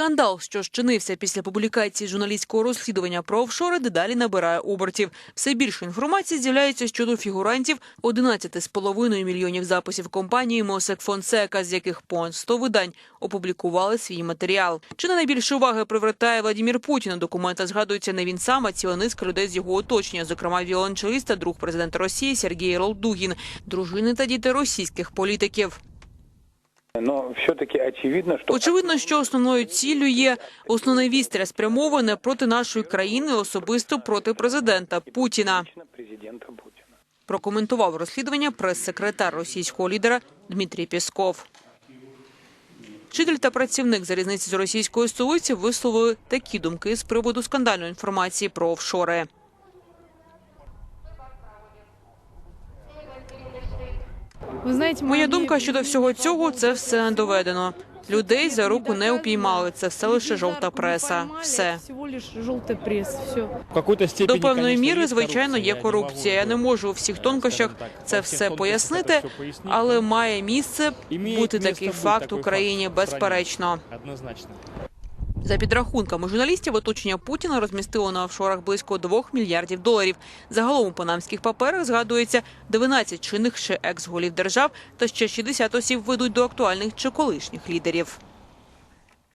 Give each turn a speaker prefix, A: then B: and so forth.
A: Скандал, що щинився після публікації журналістського розслідування про офшори, дедалі набирає обертів. Все більше інформації з'являється щодо фігурантів 11,5 мільйонів записів компанії Мосек Фонсека, з яких понад 100 видань опублікували свій матеріал. Чи не найбільше уваги привертає Владімір Путін? У документах згадується не він сам, а ціла низка людей з його оточення, зокрема віолончеліст та друг президента Росії Сергій Ролдугін, дружини та діти російських політиків.
B: Но все-таки очевидно, что
A: Очевидно, що основною ціллю є основне вістря спрямоване проти нашої країни, особисто проти президента Путіна. Прокоментував розслідування прес-секретар російського лідера Дмитрій Пєсков. Вчитель та працівник залізниці з російської столиці висловили такі думки з приводу скандальної інформації про офшори.
C: Ви знаєте,
A: Моя думка щодо всього цього це все не доведено. Людей за руку не упіймали. Це все лише жовта преса. Все. До певної міри, звичайно, є корупція. Я не можу у всіх тонкощах це все пояснити, але має місце бути такий факт Україні,
D: факт в Україні.
A: безперечно. За підрахунками журналістів, оточення Путіна розмістило на офшорах близько 2 мільярдів доларів. Загалом у панамських паперах згадується 12 чинних ще екс-голів держав та ще 60 осіб ведуть до актуальних чи колишніх лідерів.